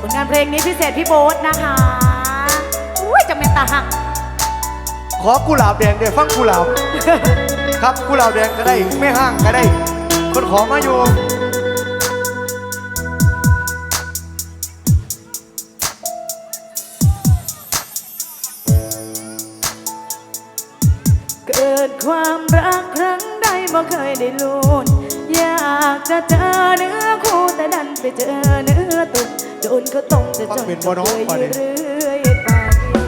ผลงานเพลงนี้พิเศษพี่โบ๊ทนะคะอุ้ยจะเมตตาหัก ขอกุหลาบแดงเดี๋ยวฟังกุหลาบ ครับกุหลาบแดงก็ได้ไม่ห้างก็ได้ คนขอมาอยู่เกิดความรักครั้งใดบ่เคยได้ลุ้นอยากจะเจอเนื้อคู่แต่ดันไปเจอเนื้อตุ่ม โดนเขาตรงจะจนเป็นบ่น้องปะเนี่ยเรื่อยไป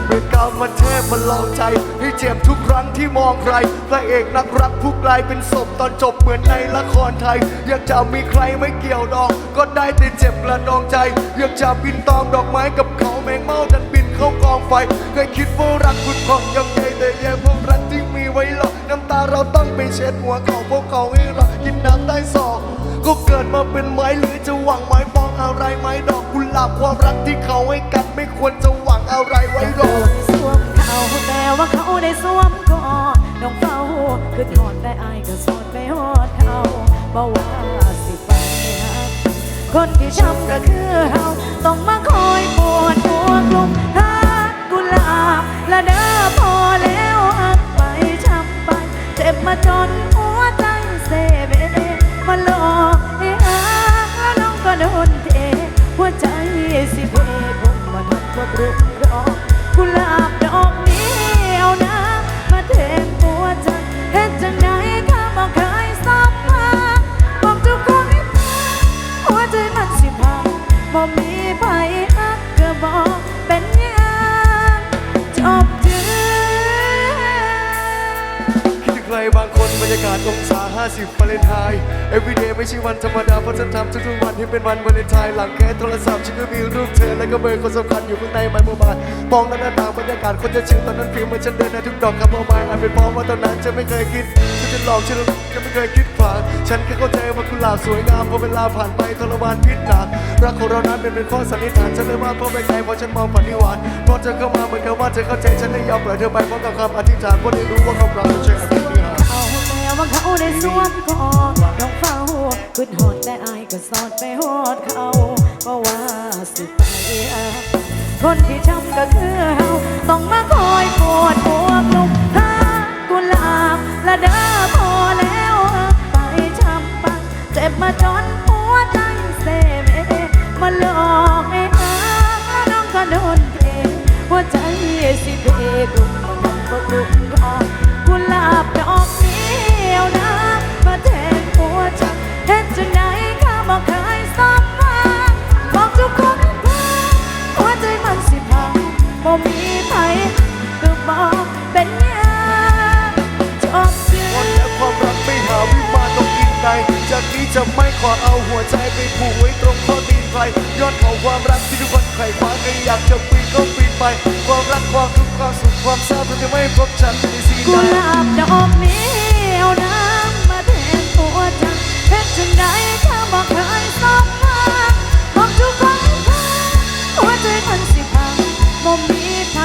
เป็นกรรมมันเทพมันลองใจ ให้เจ็บทุกครั้งที่มองใครพระเอกนักรักผู้กลายเป็นศพตอนจบเหมือนในละครไทย อยากจะมีใครไม่เกี่ยวดองก็ได้แต่เจ็บกระดองใจ อยากจะบินตอมดอกไม้กับเขาแมงเมาดันบินเข้ากองไฟเคยคิดว่ารักคุณพองยังไงแต่แย่พวกรักที่มีไว้หลอกน้ำตาเราต้องไปเช็ดหัวเขาพวกเขาให้เรากินน้ำได้สอง ก็เกิดมาเป็นไม้หรือจะหวังไม้ปองอะไรไม้ดอกกุหลาบความรักที่เขาให้กันไม่ควรจะหวังอะไรไว้หรอกสวมเขาแต่ว่าเขาได้สวมกอดน้องเฝ้าคือถอดแต่อายก็สอดไปหอดเขาบ่ว่าสิไปคนที่ช้ำก็คือเฮาต้องมาคอยปวดหัวกลุ่มหากุหลาบและเด้อพอแล้วหักไปช้ำไปเจ็บมาจน วันธรรมดาเพราะฉันทำทุกๆวันให้เป็นวันวาเลนไทน์หลังแค่โทรศัพท์ฉันก็มีรูปเธอและก็เบอร์คนสำคัญอยู่ข้างในไม้โมบายมองหน้าต่างบรรยากาศคนจะชิลตอนนั้นฟิลเหมือนฉันเดินในทุกดอกคำโมบายอาจเป็นเพราะว่าตอนนั้นฉันไม่เคยคิดฉันจะหลอกฉันฉันไม่เคยคิดฝังฉันแค่เข้าใจว่ากุหลาบสวยงามพอเวลาผ่านไปทรมานพิษหนักรักของเรานั้นเป็นเป็นข้อสันนิษฐานฉันเลยว่าเพราะไม่ไกลเพราะฉันมองฝันที่หวานเพราะเธอเข้ามาเหมือนกับว่าเธอเข้าใจฉันเลยยอมปล่อยเธอไปพร้อมกับคำอธิษฐานเพราะได้รู้ว่าความรักมันใช่อภินิหารเขาแต่ว่าเขาได้สวมกอดน้องเฝ้า ขึ้นหอดแต่อายก็สอดไปหอดเขาเพราะว่าสิไปคนที่ช้ำก็คือเฮาต้องมาคอยปวดหัวกลุ่มหากุหลาบละเด้อพอแล้วไปช้ำไปเจ็บมาจนหัวใจเซเมมาหลอกให้อาแล้วน้องก็โดนเทหัวใจสิเพกลุ่มมันก็กลุ่มรอกุหลาบ ไป ความรักความทุกข์ความสุขความเศร้าเธอจะไม่พบฉันในสีกุหลาบดอกนี้เอาน้ำมาแทนหัวใจเห็นจังไหนข้าบอกเคยซ้ำมาบอกทุกคนว่าหัวใจมันสิพังบ่มีไผ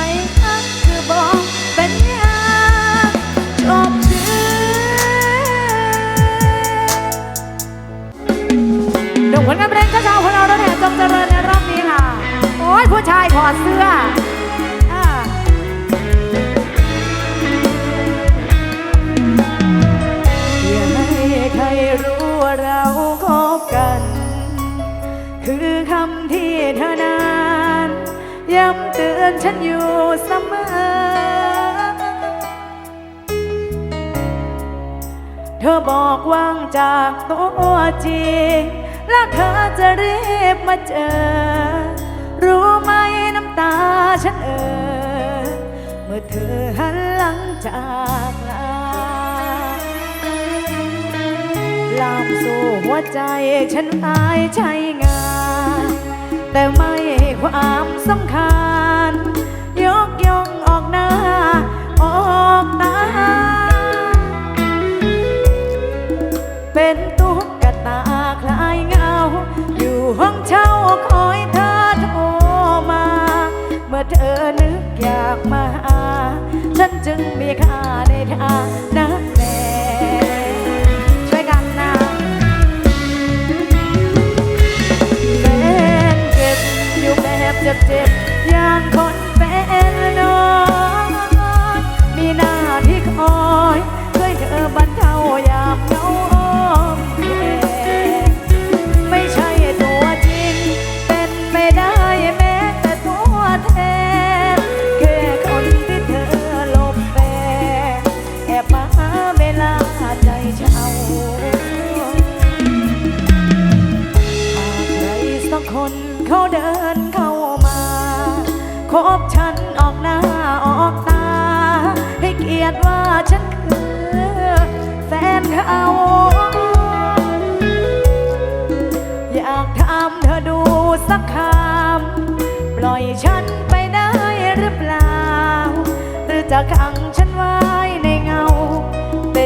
ฮักคือบอกเป็นยังจบเจือดงผลงานเพลงก็เจ้าข ชายถอดเสื้ออ่าอย่าให้ใครรู้ว่าเราคบกัน คือคำที่เธอนานย้ำเตือนฉันอยู่เสมอ เธอบอกว่างจากตัวจริง แล้วเธอจะรีบมาเจอ ฉันเออ เมื่อเธอหันหลังจากลาลามสู่หัวใจฉันอายใช้งาน แต่ไม่ความสำคัญ ยกย่องออกหน้า ออกตา เป็น เธอนึกอยากมาหาฉันจึงมีค่าในทางนะกแม่ช่วยกันนะแฟนเก็บอยู่แบบเจ็บๆอย่างคน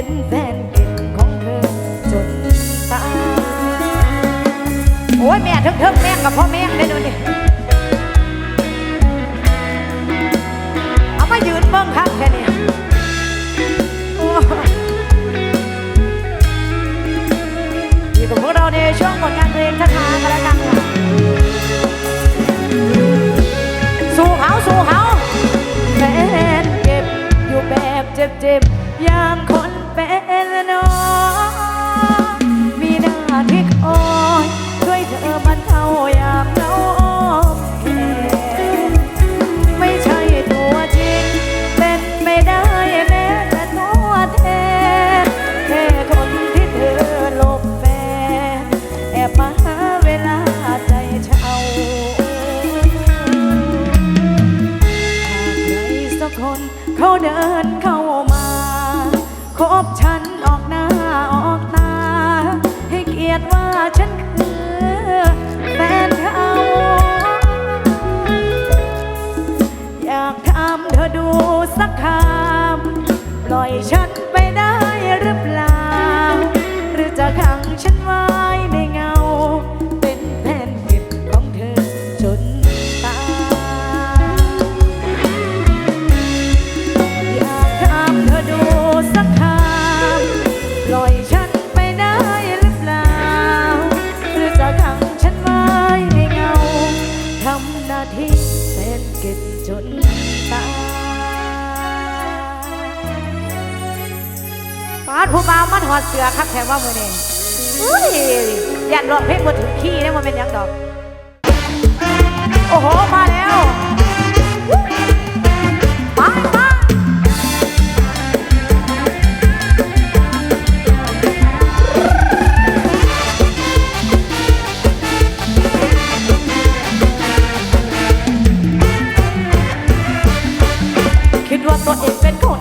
็นแฟนเก่งของเธอจนตายโอ้ยแม่ทั้งแม่กับพ่อแม่ได้ดูนี่เอามายืนเบิ้งข้างแค่นี้อยู่กับพวกเราในช่วงผลงานเพลงท่าทางกันแล้วกันค่ะสู้เขาสู้เขาแฟนเก็บอยู่แบบเจ็บเจ็บ มันหอดเสือครับแถมว่ามือนี่อุ้ยอย่าลองเพลงบนถึงขี้ได้มันเป็นยังดอก โอ้โห มาแล้วมามาคิดว่าตัวเองเป็นคน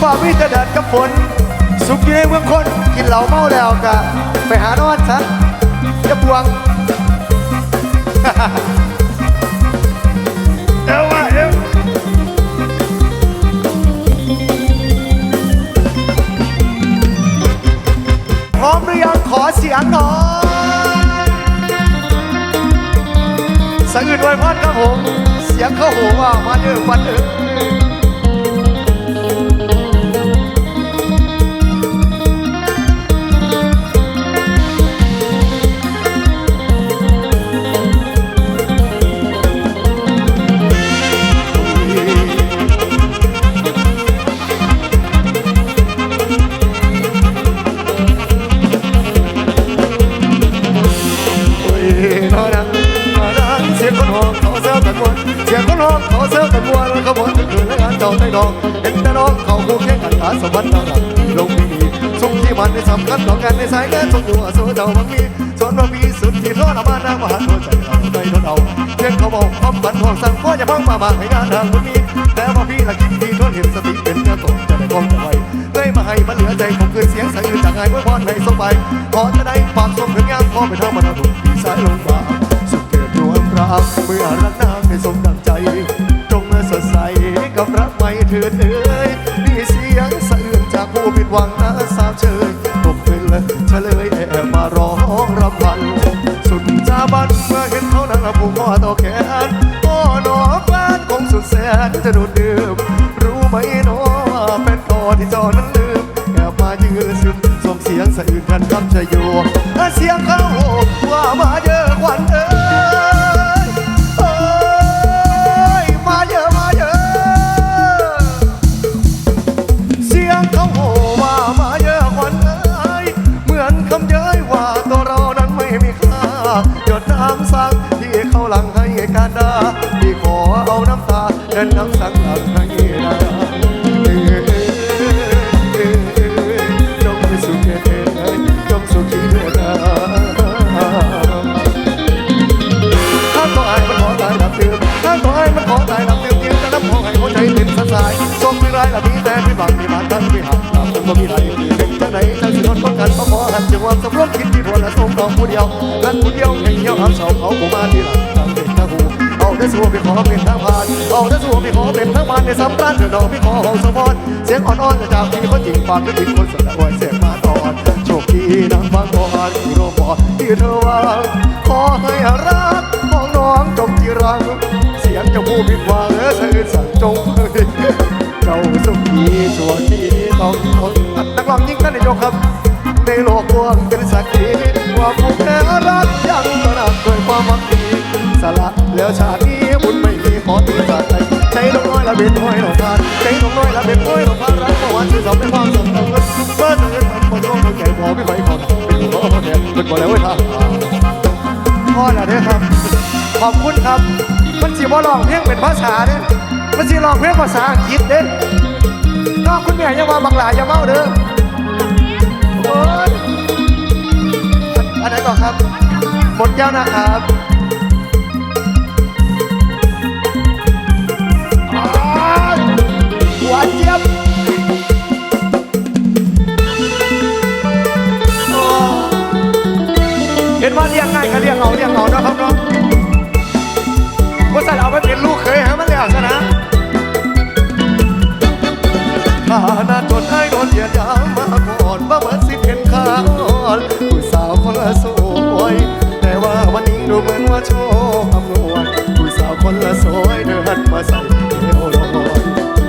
ฝ่ามีแต่แดดกับฝน สุขอยู่ในเมืองคนกินเหล้าเมาแล้วกะไปหานอนซะจะบวงเอวว่าเอวพร้อมหรือยังขอเสียงหน่อยสะอื่นไว้พันครับผม เสียงเข้าหูว่ามาเด้อวันเด้อ สายงานสมอยู่อาโซเจ้าบางมีสวนบางมีสุดที่ทอดมานางมหาโทษใจเราไม่ทนเอาเพียงเขาบอกความฝันของสั่งพ่ออย่าพังมามาให้งานทางคนนี้แต่ว่าพี่ละคิดดีทนเห็นสติเป็นเนื้อตกจะได้กองจะไว้เลยมาให้มันเหลือใจผมคืนเสียงสะอื้นจากไงเมื่อพรให้สบายขอจะได้ฝากส่งถึงยามพอไปทางมรดกปีสายลงมาสุขเกิดรวมรักเมื่อรักนางให้สมดังใจจงสดใสกับรักไม่เถิดเอ้ยนี่เสียงสะอื้นจากผู้ผิดหวังนะสาวเชย เป็นเฉลยแอบมาร้องรำพัน สุดชาบันเมื่อเห็นเขานั้นผูกคอต่อแขนโอ้หนอแฟนคงสุดแสนจะดูดดื่มรู้ไหมหนอว่าเป็นคอที่จอนั้นลืมแอบมายืนซึมส่งเสียงสะอื้นกันคำชโย น้ำสังที่เขาหลังให้การดาที่ขอเอาน้ำตาเดินน้ำสังหลังให้ดาเอเอเอเอ้ยจงสุขเอ้ยจงสุขีเถิดนะถ้าตัวไอ้มันขอตายดับตื่นถ้าตัวไอ้มันขอตายดับตื่นเพียงแต่น้ำหองให้หัวใจเป็นสลายส่งไม่ร้ายละมีแต่ไม่หวังไม่บานทั้งไม่หักตามผมก็มีไร จังหวะสำรวจคิดที่ทนและสมดอกผู้เดียวนั่นผู้เดียวให้เหี่ยวหามเสาเขาผู้มาที่หลังทางเป็นทาหูเอาได้สู้ไปขอเป็นทางผ่านเอาได้สู้ไปขอเป็นทางผ่านในสำคัญเถิดดอกพี่ขอห้องสมพรเสียงอ่อนๆจากที่คนจริงปากก็จริงคนสดโอยเสียงมาตอนโชคดีนางฟังก่อนที่โรบอที่เธอวางขอให้รักมองน้องจงจีรังเสียงจ้าผู้ผิดหวังเออสะอื้นสั่งจงเจ้าสุขีส่วนที่ต้องทนนักร้องยิ่งนั่นนายกครับในโลก พ่อแก่เป็นบ่แล้วเว้ยครับพ่อนะเด้อครับ ขอบคุณครับ มันสิบ่ร้องเพลงเป็นภาษาเด้อมันสิร้องเพลงภาษาอังกฤษเด้อน้อกคุณแม่ยังว่าบังหลาอย่าเมาเด้อโอ้ยอันไหนก่อนครับ หมดแก้วนะครับ เอาเลี้ยงเอาเนาะครับเนาะว่าสัตว์เอาไปเป็นลูกเคยฮะมันแล้วซะนะข้านาจนให้โดนเหยียดยามมาก่อนว่าเหมือสิเห็นข้าวผู้สาวคนละสวย แต่ว่าวันนี้ดูเหมือนว่าโชคอำนวยผู้สาวคนละสวยเธอหันมาใส่เอวลอย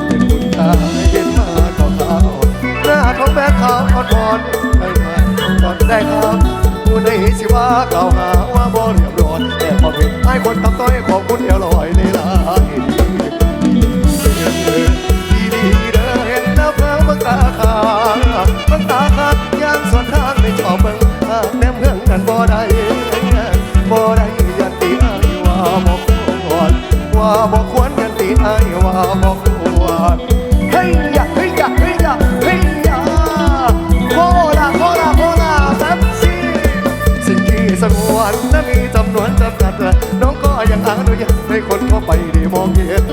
เป็นบุญตาเห็นมาขาวขาวหน้าท้องแบกขาวอ่อนๆไม่มาตอนได้ครับผู้ใดสิว่าเก่าหา มองเห็น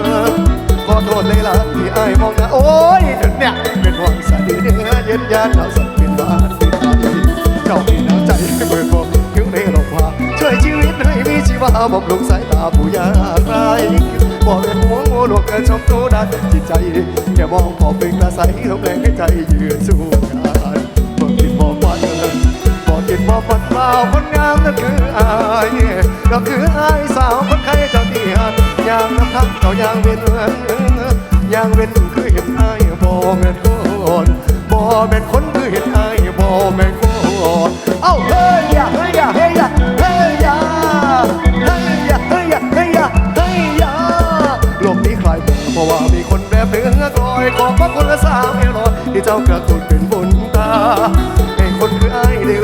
ขอโทษเลยล่ะที่ไอายมองนะโอ้ยจนเนี่ยเป็นห่วงสะดือเนื้อเย็นยานเราสัตว์เป็นบ้านเป็นใจเจ้ามีน้ำใจให้เบิกบอกผิวในโลกว่าช่วยชีวิตให้มีชีวาบำรุงสายตาผู้ยากไร้บอกเป็นหัวงูหลวงเกินชมตัวดันจิตใจแค่มองพอเป็นกระใสลงแรงให้ใจยืนสู้งานบอกกินบอกวันบอกกินบอกฝันเปล่าคนงามนั่นคืออายเราคืออายสาวคนใครเจ้า หันยางน้ำทักเจ้ายางเว้นยางเว้นคือเห็นอายบ่แม่นคนบ่แม่นคนคือเห็นอายบ่แม่นคนเอ้าเฮ้ยอย่าเฮ้ยอย่าเฮ้ยอย่าเฮ้ยอย่าเฮ้ยอย่าเฮ้ยอย่าเฮ้ยอย่าเฮ้ยอย่าโลกนี้ใครเพราะว่ามีคนแบบเนื้อกลอยขอบพระคุณละสามเอรอยที่เจ้ากระตุนเป็นบุญตาให้คนคือไอ้ายได้รู้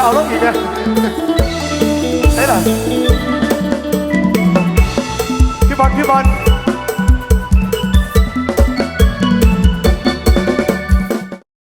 จะเอาลงอีกไงได้หรอ